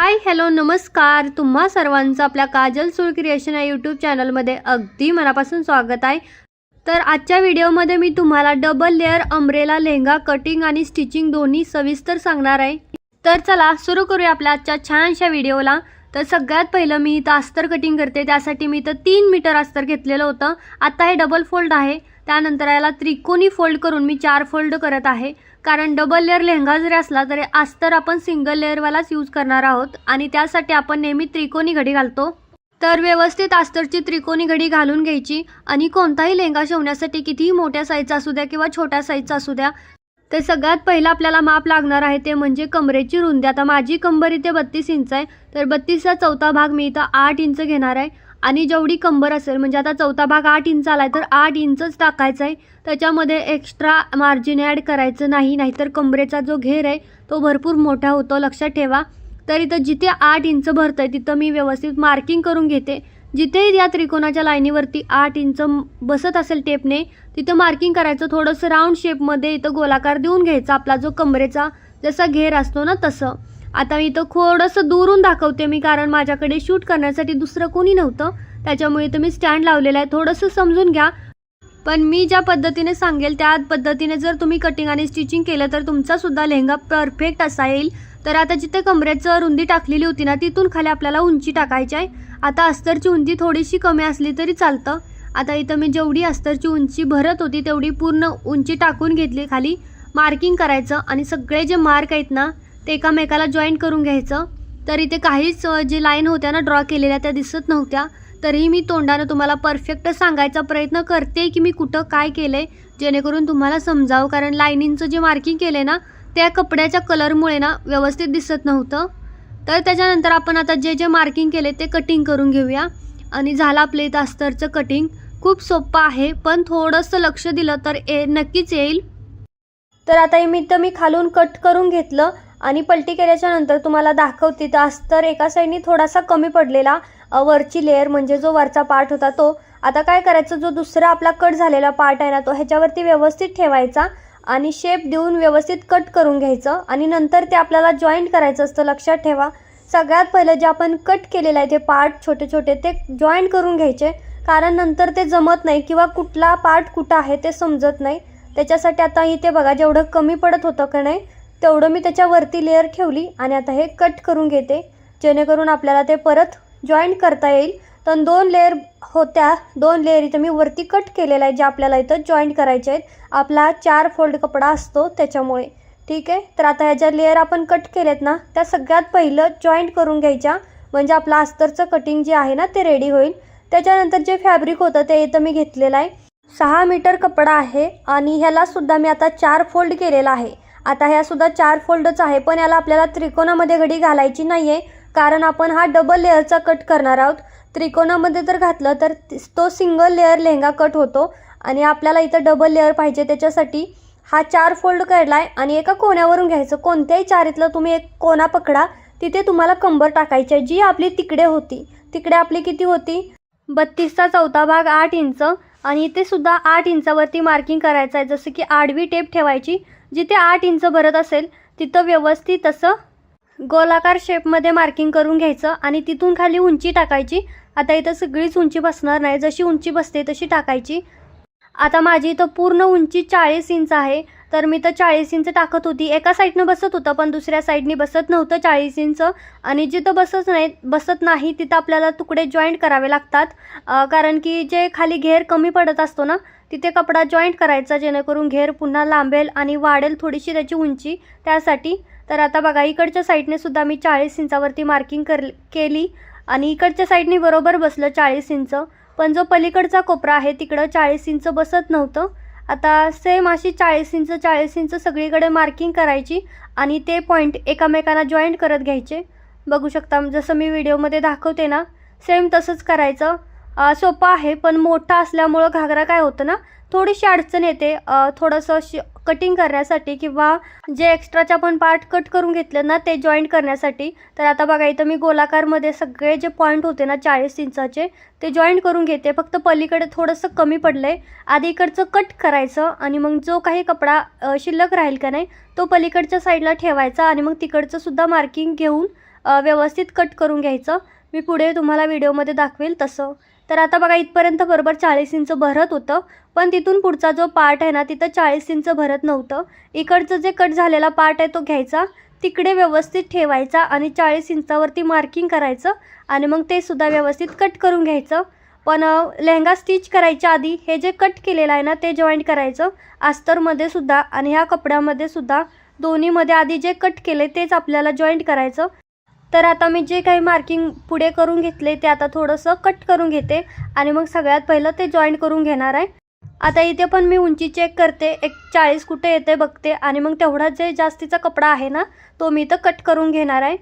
Hi hello नमस्कार. तुम्हा सर्वांचं आपल्या काजल सूळ क्रिएशन या यूट्यूब चॅनलमध्ये अगदी मनापासून स्वागत आहे. तर आजच्या व्हिडिओमध्ये मी तुम्हाला double layer umbrella lehenga cutting आणि स्टिचिंग दोन्ही सविस्तर सांगणार आहे. तर चला सुरू करूया आपल्या आजच्या छानशा व्हिडिओला. तर सगळ्यात पहिलं मी इथं अस्तर कटिंग करते. त्यासाठी मी इथं तीन मीटर अस्तर घेतलेलं होतं. आता हे डबल फोल्ड आहे. त्यानंतर याला त्रिकोणी फोल्ड करून मी चार फोल्ड करत आहे. कारण डबल लेअर लेहंगा जरी असला तरी आज तर आपण सिंगल लेअरवालाच यूज करणार आहोत आणि त्यासाठी आपण नेहमी त्रिकोणी घडी घालतो. तर व्यवस्थित आस्तरची त्रिकोणी घडी घालून घ्यायची आणि कोणताही लेहंगा शिवण्यासाठी कितीही मोठ्या साईजचा असू द्या किंवा छोट्या साईजचा असू द्या ते सगळ्यात पहिलं आपल्याला माप लागणार आहे ते म्हणजे कमरेची रुंदी. आता माझी कंबर इथे बत्तीस इंच आहे तर बत्तीसचा चौथा भाग मी इथं आठ इंच घेणार आहे. आणि जेवढी कंबर असेल म्हणजे आता चौथा भाग आठ इंच आला आहे तर आठ इंचच टाकायचा आहे त्याच्यामध्ये एक्स्ट्रा मार्जिन ॲड करायचं नाही नाहीतर कंबरेचा जो घेर आहे तो भरपूर मोठा होतो लक्षात ठेवा. तर इथं जिथे आठ इंच भरतं आहे तिथं मी व्यवस्थित मार्किंग करून घेते. जिथे या त्रिकोणाच्या लाईनीवरती आठ इंच बसत असेल टेपने तिथं मार्किंग करायचं थोडंसं राऊंड शेपमध्ये इथं गोलाकार देऊन घ्यायचा आपला जो कमरेचा जसा घेर असतो ना तसं. आता मी इथं थोडंसं दुरून दाखवते मी कारण माझ्याकडे शूट करण्यासाठी दुसरं कोणी नव्हतं. त्याच्यामुळे इथं मी स्टँड लावलेलं आहे. थोडंसं समजून घ्या. पण मी ज्या पद्धतीने सांगेल त्या पद्धतीने जर तुम्ही कटिंग आणि स्टिचिंग केलं तर तुमचासुद्धा लेहंगा परफेक्ट असा येईल. तर आता जिथे कमरेचं रुंदी टाकलेली होती ना तिथून खाली आपल्याला उंची टाकायची आहे. आता अस्तरची उंची थोडीशी कमी असली तरी चालतं. आता इथं मी जेवढी अस्तरची उंची भरत होती तेवढी पूर्ण उंची टाकून घेतली खाली. मार्किंग करायचं आणि सगळे जे मार्क आहेत ना ते एकामेकाला जॉईन करून घ्यायचं. तर इथे काहीच जे लाईन होत्या ना ड्रॉ केलेल्या त्या दिसत नव्हत्या. तरीही मी तोंडानं तुम्हाला परफेक्ट सांगायचा प्रयत्न करते की मी कुठं काय केलं आहे जेणेकरून तुम्हाला समजावं. कारण लाईनिंगचं जे मार्किंग केलं आहे ना त्या कपड्याच्या कलरमुळे ना व्यवस्थित दिसत नव्हतं. तर त्याच्यानंतर आपण आता जे जे मार्किंग केले ते कटिंग करून घेऊया. आणि झालं आपलं इथं अस्तरचं कटिंग खूप सोपं आहे पण थोडंसं लक्ष दिलं तर ए नक्कीच येईल. तर आता निमित्त मी खालून कट करून घेतलं. आणि पलटी केल्याच्यानंतर तुम्हाला दाखवते तर अस्तर एका साईडनी थोडासा कमी पडलेला वरची लेअर म्हणजे जो वरचा पार्ट होता तो. आता काय करायचं जो दुसरा आपला कट झालेला पार्ट आहे ना तो ह्याच्यावरती व्यवस्थित ठेवायचा आणि शेप देऊन व्यवस्थित कट करून घ्यायचं आणि नंतर ते आपल्याला जॉईंट करायचं असतं लक्षात ठेवा. सगळ्यात पहिलं जे आपण कट केलेलं आहे ते पार्ट छोटे छोटे ते जॉईंट करून घ्यायचे. कारण नंतर ते जमत नाही किंवा कुठला पार्ट कुठं आहे ते समजत नाही. त्याच्यासाठी आता इथे बघा जेवढं कमी पडत होतं का नाही तेवढं मी त्याच्यावरती लेअर ठेवली आणि आता हे कट करून घेते. जेणेकरून आपल्याला ते परत जॉईंट करता येईल. तर दोन लेअर होत्या. दोन लेअर इथं मी वरती कट केलेला आहे जे आपल्याला इथं जॉईंट करायचे आहेत. आपला चार फोल्ड कपडा असतो त्याच्यामुळे. ठीक आहे? तर आता ह्या ज्या लेअर आपण कट केलेत ना त्या सगळ्यात पहिलं जॉईंट करून घ्यायच्या. म्हणजे आपलं अस्तरचं कटिंग जे आहे ना ते रेडी होईल. त्याच्यानंतर जे फॅब्रिक होतं ते इथं मी घेतलेलं आहे. सहा मीटर कपडा आहे आणि ह्यालासुद्धा मी आता चार फोल्ड केलेला आहे. आता ह्या सुद्धा चार फोल्डच आहे पण याला आपल्याला त्रिकोणामध्ये घडी घालायची नाही आहे कारण आपण हा डबल लेअरचा कट करणार आहोत. त्रिकोणामध्ये जर घातलं तर तो सिंगल लेअर लेहंगा कट होतो आणि आपल्याला इथं डबल लेअर पाहिजे त्याच्यासाठी. हा चार फोल्ड काढला आहे आणि एका कोण्यावरून घ्यायचं. कोणत्याही चारीतलं तुम्ही एक कोणा पकडा तिथे तुम्हाला कंबर टाकायची आहे जी आपली तिकडे होती. तिकडे आपली किती होती? बत्तीसचा चौथा भाग आठ इंच. आणि इथे सुद्धा आठ इंचावरती मार्किंग करायचं आहे. जसं की आडवी टेप ठेवायची जिथे आठ इंच भरत असेल तिथं व्यवस्थित असं गोलाकार शेपमध्ये मार्किंग करून घ्यायचं आणि तिथून खाली उंची टाकायची. आता इथं सगळीच उंची बसणार नाही. जशी उंची बसते तशी टाकायची. आता माझी इथं पूर्ण उंची चाळीस इंच आहे. तर मी तर चाळीस इंच टाकत होती. एका साईडनं बसत होतं पण दुसऱ्या साईडनी बसत नव्हतं चाळीस इंच. आणि जिथं बसत नाही बसत नाही तिथं आपल्याला तुकडे जॉईंट करावे लागतात. कारण की जे खाली घेर कमी पडत असतो ना तिथे कपडा जॉईंट करायचा जेणेकरून घेर पुन्हा लांबेल आणि वाढेल थोडीशी त्याची उंची त्यासाठी. तर आता बघा इकडच्या साईडने सुद्धा मी चाळीस इंचावरती मार्किंग कर केली. आणि इकडच्या साईडने बरोबर बसलं चाळीस इंच. पण जो पलीकडचा कोपरा आहे तिकडं चाळीस इंच बसत नव्हतं. आता सेम अशी चाळीस इंच चाळीस इंच सगळीकडे मार्किंग करायची आणि ते पॉईंट एकामेकांना जॉईंट करत घ्यायचे. बघू शकता जसं मी व्हिडिओमध्ये दाखवते ना सेम तसंच करायचं. सोपं आहे पण मोठा असल्यामुळं घागरा काय होतं ना थोडीशी अडचण येते. थोडंसं श कटिंग करण्यासाठी किंवा जे एक्स्ट्राचे आपण पार्ट कट करून घेतले ना ते जॉईंट करण्यासाठी तर आता बघा इथं मी गोलाकारमध्ये सगळे जे पॉईंट होते ना चाळीस इंचाचे ते जॉईंट करून घेते. फक्त पलीकडे थोडंसं कमी पडलं आहे आधी इकडचं कट करायचं आणि मग जो काही कपडा शिल्लक राहील का नाही तो पलीकडच्या साईडला ठेवायचा आणि मग तिकडचं सुद्धा मार्किंग घेऊन व्यवस्थित कट करून घ्यायचं. मी पुढे तुम्हाला व्हिडिओमध्ये दाखवेल तसं. तर आता बघा इथपर्यंत बरोबर चाळीस इंच भरत होतं पण तिथून पुढचा जो पार्ट आहे ना तिथं चाळीस इंच भरत नव्हतं. इकडचं जे कट झालेला पार्ट आहे तो घ्यायचा तिकडे व्यवस्थित ठेवायचा आणि चाळीस इंचावरती मार्किंग करायचं आणि मग ते सुद्धा व्यवस्थित कट करून घ्यायचं. पण लेहंगा स्टिच करायच्या आधी हे जे कट केलेलं आहे ना ते जॉईंट करायचं. अस्तरमध्ये सुद्धा आणि ह्या कपड्यामध्ये सुद्धा दोन्हीमध्ये आधी जे कट केले तेच आपल्याला जॉईंट करायचं. तर आता मी जे काही मार्किंग पुढे करून घेतले ते आता थोडंसं कट करून घेते आणि मग सगळ्यात पहिलं ते जॉईंट करून घेणार आहे. आता इथे पण मी उंची चेक करते एक चाळीस कुठे येते बघते आणि मग तेवढा जे जास्तीचा कपडा आहे ना तो मी इथं कट करून घेणार आहे.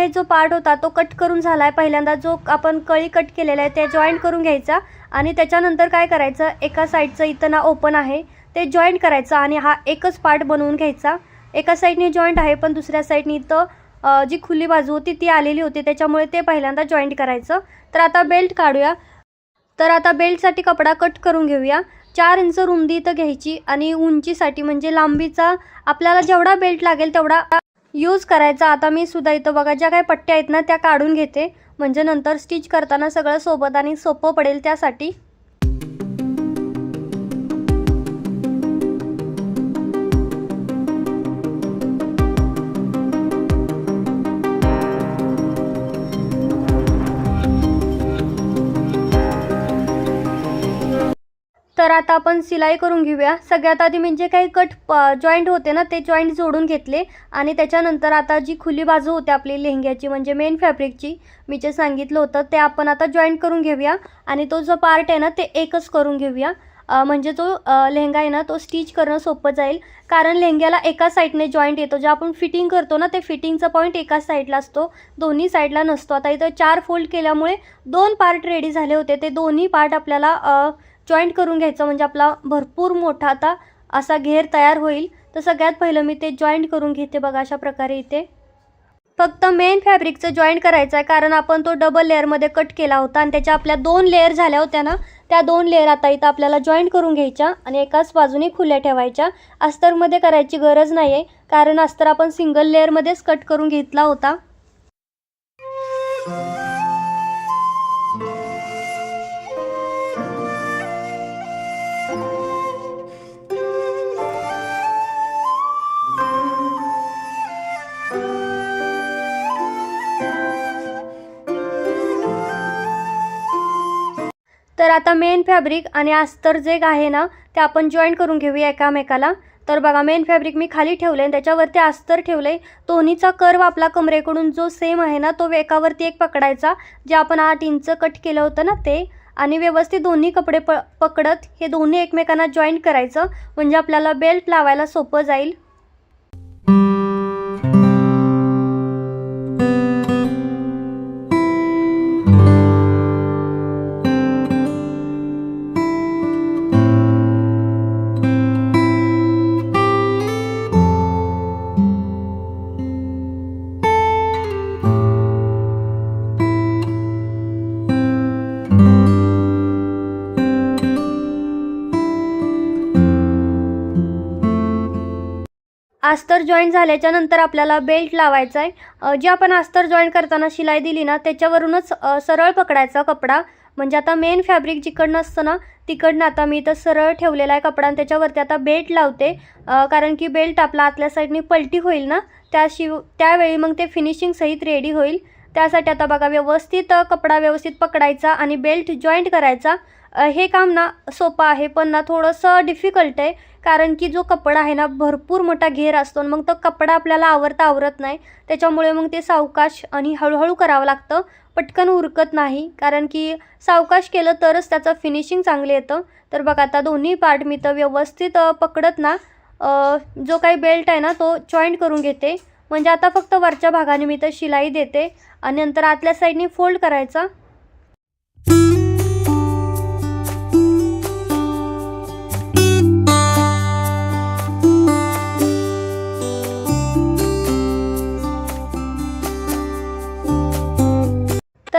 हे जो पार्ट होता तो कट करून झाला आहे पहिल्यांदा जो आपण कळी कट केलेला आहे ते जॉईंट करून घ्यायचा आणि त्याच्यानंतर काय करायचं एका साईडचं इथं ना ओपन आहे ते जॉईंट करायचं आणि हा एकच पार्ट बनवून घ्यायचा. एका साईडने जॉईंट आहे पण दुसऱ्या साईडने इथं जी खुली बाजू होती ती आलेली होती. त्याच्यामुळे ते पहिल्यांदा जॉईंट करायचं. तर आता बेल्ट काढूया. तर आता बेल्टसाठी कपडा कट करून घेऊया. चार इंच रुंदी इथं घ्यायची आणि उंचीसाठी म्हणजे लांबीचा आपल्याला जेवढा बेल्ट लागेल तेवढा यूज करायचा. आता मी सुद्धा इथं बघा ज्या काही पट्ट्या आहेत ना त्या काढून घेते. म्हणजे नंतर स्टिच करताना सगळं सोबत आणि सोपं पडेल त्यासाठी. तर आता आपण सिलाई करून घेऊया. सगळ्यात आधी म्हणजे काही कट जॉईंट होते ना ते जॉईंट जोडून घेतले. आणि त्याच्यानंतर आता जी खुली बाजू होते आपली लेहंग्याची म्हणजे मेन फॅब्रिकची मी जे सांगितलं होतं ते आपण आता जॉईंट करून घेऊया. आणि तो जो पार्ट आहे ना ते एकच करून घेऊया. म्हणजे तो लेहंगा आहे ना तो स्टिच करणं सोपं जाईल. कारण लेहंग्याला एका साईडने जॉईंट येतो. जे आपण फिटिंग करतो ना ते फिटिंगचा पॉईंट एकाच साईडला असतो. दोन्ही साईडला नसतो. आता इथं चार फोल्ड केल्यामुळे दोन पार्ट रेडी झाले होते. ते दोन्ही पार्ट आपल्याला जॉईंट करून घ्यायचं. म्हणजे आपला भरपूर मोठा आता असा घेर तयार होईल. तर सगळ्यात पहिलं मी ते जॉईंट करून घेते बघा अशा प्रकारे इथे. फक्त मेन फॅब्रिकचं जॉईंट करायचं आहे. कारण आपण तो डबल लेअरमध्ये कट केला होता आणि त्याच्या आपल्या दोन लेअर झाल्या होत्या ना त्या दोन लेअर आता इथं आपल्याला जॉईंट करून घ्यायच्या आणि एकाच बाजूने खुल्या ठेवायच्या. अस्तरमध्ये करायची गरज नाही आहे कारण अस्तर आपण सिंगल लेअरमध्येच कट करून घेतला होता. आता मेन फॅब्रिक आणि अस्तर जे आहे ना ते आपण जॉईन करून घेऊया एकामेकाला. तर बघा मेन फॅब्रिक मी खाली ठेवलं आणि त्याच्यावरती अस्तर ठेवलं आहे दोन्हीचा कर्व आपला कमरेकडून जो सेम आहे ना तो एकावरती एक पकडायचा. जे आपण आठ इंच कट केलं होतं ना ते. आणि व्यवस्थित दोन्ही कपडे प पकडत हे दोन्ही एकमेकांना जॉईंट करायचं. म्हणजे आपल्याला बेल्ट लावायला सोपं जाईल. अस्तर जॉईंट झाल्याच्यानंतर आपल्याला बेल्ट लावायचा आहे जी जे आपण अस्तर जॉईंट करताना शिलाई दिली ना त्याच्यावरूनच सरळ पकडायचा कपडा. म्हणजे आता मेन फॅब्रिक जिकडनं असतं ना तिकडनं आता मी इथं सरळ ठेवलेला आहे कपडा आणि त्याच्यावरती आता बेल्ट लावते. कारण की बेल्ट आपला आतल्या साईडने पलटी होईल ना त्याशिव त्यावेळी मग ते फिनिशिंग सहित रेडी होईल. त्यासाठी आता बघा व्यवस्थित कपडा व्यवस्थित पकडायचा आणि बेल्ट जॉईंट करायचा. हे काम ना सोपं आहे पण ना थोडंसं डिफिकल्ट आहे. कारण की जो कपडा आहे ना भरपूर मोठा घेर असतो आणि मग तो कपडा आपल्याला आवरता आवरत नाही. त्याच्यामुळे मग ते सावकाश आणि हळूहळू करावं लागतं. पटकन उरकत नाही. कारण की सावकाश केलं तरच त्याचं फिनिशिंग चांगलं येतं. तर बघा आता दोन्ही पार्ट मी तर व्यवस्थित पकडत ना. जो काही बेल्ट आहे ना तो जॉईंट करून घेते. म्हणजे आता फक्त वरच्या भागाने मी तर शिलाई देते. आणि नंतर आतल्या साईडने फोल्ड करायचा.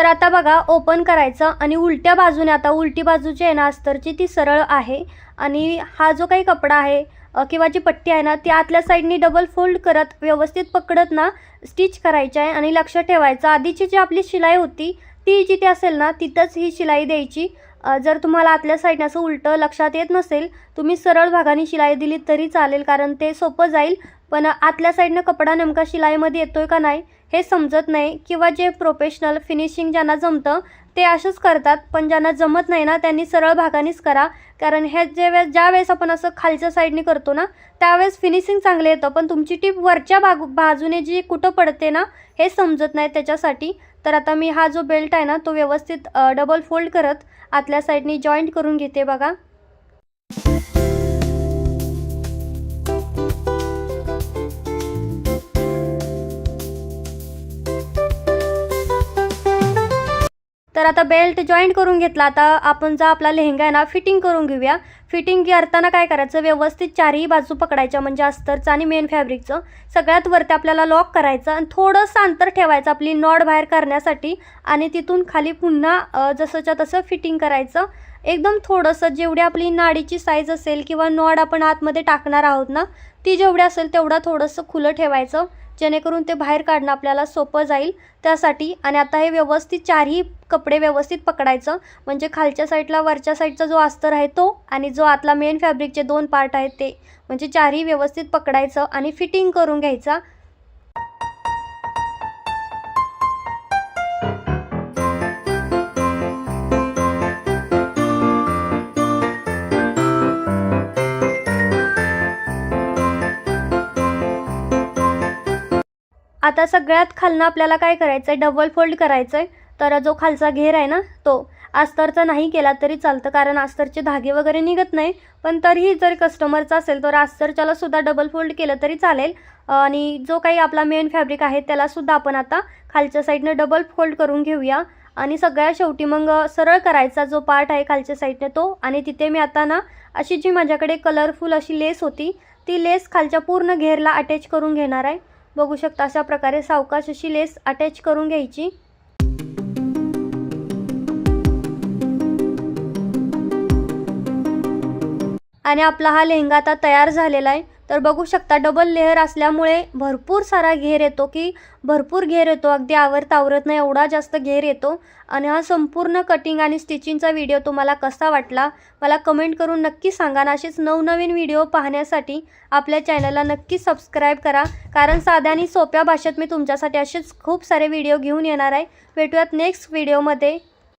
तर आता बघा ओपन करायचं आणि उलट्या बाजूने आता उलटी बाजूची आहे ना अस्तरची ती सरळ आहे. आणि हा जो काही कपडा आहे किंवा जी पट्टी आहे ना ती आतल्या साईडनी डबल फोल्ड करत व्यवस्थित पकडत ना स्टिच करायची आहे आणि लक्ष ठेवायचं आधीची जी आपली शिलाई होती ती जिथे असेल ना तिथंच ही शिलाई द्यायची. जर तुम्हाला आतल्या साईडने असं उलटं लक्षात येत नसेल तुम्ही सरळ भागाने शिलाई दिली तरी चालेल कारण ते सोपं जाईल. पण आतल्या साईडनं कपडा नेमका शिलाईमध्ये येतोय का नाही हे समजत नाही किंवा जे प्रोफेशनल फिनिशिंग ज्यांना जमतं ते असंच करतात पण ज्यांना जमत नाही ना त्यांनी सरळ भागानेच करा. कारण हे जे वेळेस ज्या वेळेस आपण असं खालच्या साईडने करतो ना त्यावेळेस फिनिशिंग चांगलं येतं पण तुमची टीप वरच्या बाजू बाजूने जी कुठं पडते ना हे समजत नाही त्याच्यासाठी. तर आता मी हा जो बेल्ट आहे ना तो व्यवस्थित डबल फोल्ड करत आतल्या साईडनी जॉईंट करून घेते बघा. आता बेल्ट जॉईंट करून घेतला. आता आपण जो आपला लेहंगा आहे ना फिटिंग करून घेऊया. फिटिंग करताना काय करायचं? व्यवस्थित चारही बाजू पकडायच्या म्हणजे अस्तरचं आणि मेन फॅब्रिकचं सगळ्यात वरती आपल्याला लॉक करायचं आणि थोडंसं अंतर ठेवायचं आपली नॉड बाहेर करण्यासाठी. आणि तिथून खाली पुन्हा जसंच्या तसं फिटिंग करायचं. एकदम थोडंसं जेवढी आपली नाडीची साईज असेल किंवा नॉड आपण आतमध्ये टाकणार आहोत ना ती जेवढी असेल तेवढं थोडंसं खुलं ठेवायचं. जेणेकरून ते बाहेर काढणं आपल्याला सोपं जाईल. त्यासाठी आणि आता हे व्यवस्थित चारही कपडे व्यवस्थित पकडायचं. म्हणजे खालच्या साईडला वरच्या साईडचा जो अस्तर आहे तो आणि जो आतला मेन फॅब्रिकचे दोन पार्ट आहेत ते. म्हणजे चारही व्यवस्थित पकडायचं आणि फिटिंग करून घ्यायचा. आता सगळ्यात खालनं आपल्याला काय करायचं आहे डबल फोल्ड करायचं आहे तर जो खालचा घेर आहे ना तो अस्तरचा नाही केला तरी चालतं कारण अस्तरचे धागे वगैरे निघत नाही. पण तरीही जर कस्टमरचा असेल तर आस्तरच्याला सुद्धा डबल फोल्ड केलं तरी चालेल. आणि जो काही आपला मेन फॅब्रिक आहे त्यालासुद्धा आपण आता खालच्या साईडनं डबल फोल्ड करून घेऊया. आणि सगळ्या शेवटी मग सरळ करायचा जो पार्ट आहे खालच्या साईडने तो. आणि तिथे मी आता ना अशी जी माझ्याकडे कलरफुल अशी लेस होती ती लेस खालच्या पूर्ण घेरला अटॅच करून घेणार आहे. बघू शकता अशा प्रकारे सावकाश अशी लेस अटॅच करून घ्यायची. आणि आपला हा लेहंगा आता तयार झालेला आहे. तर बघू शकता डबल लेअर असल्यामुळे भरपूर सारा घेर येतो की भरपूर घेर येतो. अगदी आवरता आवरत नाही एवढा जास्त घेर येतो. आणि हा संपूर्ण कटिंग आणि स्टिचिंगचा व्हिडिओ तुम्हाला कसा वाटला मला कमेंट करून नक्की सांगा. ना असेच नवनवीन व्हिडिओ पाहण्यासाठी आपल्या चॅनलला नक्की सबस्क्राईब करा. कारण साध्या आणि सोप्या भाषेत मी तुमच्यासाठी असेच खूप सारे व्हिडिओ घेऊन येणार आहे. भेटूयात नेक्स्ट व्हिडिओमध्ये